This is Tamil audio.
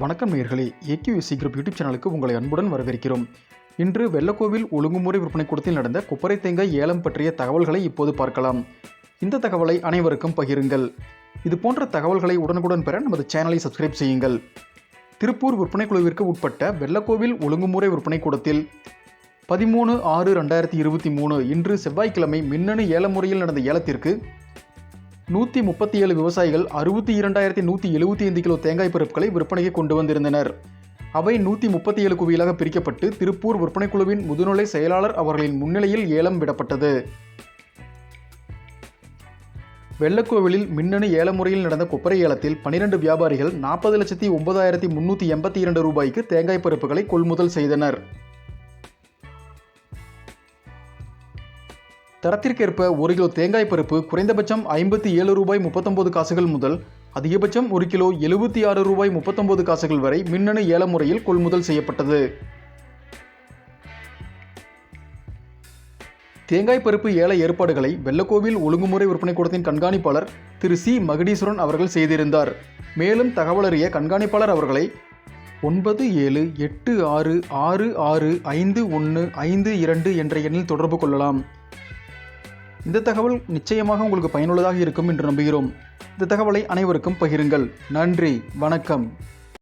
வணக்கம் நேர்களே ஏகியூஎஸ்சி குரூப் யூடியூப் சேனலுக்கு உங்களை அன்புடன் வரவேற்கிறோம். இன்று வெள்ளக்கோவில் ஒழுங்குமுறை விற்பனை கூடத்தில் நடந்த கொப்பரை தேங்காய் ஏலம் பற்றிய தகவல்களை இப்போது பார்க்கலாம். இந்த தகவலை அனைவருக்கும் பகிருங்கள். இது போன்ற தகவல்களை உடனுக்குடன் பெற நமது சேனலை சப்ஸ்கிரைப் செய்யுங்கள். திருப்பூர் விற்பனை குழுவிற்கு உட்பட்ட வெள்ளக்கோவில் ஒழுங்குமுறை விற்பனை கூடத்தில் பதிமூணு ஆறு ரெண்டாயிரத்தி இருபத்தி மூணு இன்று செவ்வாய்க்கிழமை மின்னணு ஏல முறையில் நடந்த ஏலத்திற்கு நூற்றி முப்பத்தி ஏழு விவசாயிகள் அறுபத்தி இரண்டாயிரத்தி நூற்றி எழுபத்தி ஐந்து கிலோ தேங்காய் பருப்புகளை விற்பனைக்கு கொண்டு வந்திருந்தனர். அவை நூற்றி முப்பத்தி ஏழு குவியலாக பிரிக்கப்பட்டு திருப்பூர் விற்பனை குழுவின் முதுநிலை செயலாளர் அவர்களின் முன்னிலையில் ஏலம் விடப்பட்டது. வெள்ளக்கோவிலில் மின்னணு ஏல முறையில் நடந்த கொப்பரை ஏலத்தில் பனிரெண்டு வியாபாரிகள் நாற்பது லட்சத்தி ஒன்பதாயிரத்தி முன்னூற்றி எண்பத்தி இரண்டு ரூபாய்க்கு தேங்காய் பருப்புகளை கொள்முதல் செய்தனர். தரத்திற்கேற்ப ஒரு கிலோ தேங்காய் பருப்பு குறைந்தபட்சம் ஐம்பத்தி ஏழு ரூபாய் முப்பத்தொம்போது காசுகள் முதல் அதிகபட்சம் ஒரு கிலோ எழுபத்தி ஆறு ரூபாய் முப்பத்தொம்போது காசுகள் வரை மின்னணு ஏல முறையில் கொள்முதல் செய்யப்பட்டது. தேங்காய் பருப்பு ஏல ஏற்பாடுகளை வெள்ளக்கோவில் ஒழுங்குமுறை விற்பனை கூடத்தின் கண்காணிப்பாளர் திரு சி. மகடீஸ்வரன் அவர்கள் செய்திருந்தார். மேலும் தகவலறிய கண்காணிப்பாளர் அவர்களை ஒன்பது ஏழு எட்டு ஆறு ஆறு ஆறு ஐந்து ஒன்று ஐந்து இரண்டு என்ற எண்ணில் தொடர்பு கொள்ளலாம். இந்த தகவல் நிச்சயமாக உங்களுக்கு பயனுள்ளதாக இருக்கும் என்று நம்புகிறோம். இந்த தகவலை அனைவருக்கும் பகிருங்கள். நன்றி. வணக்கம்.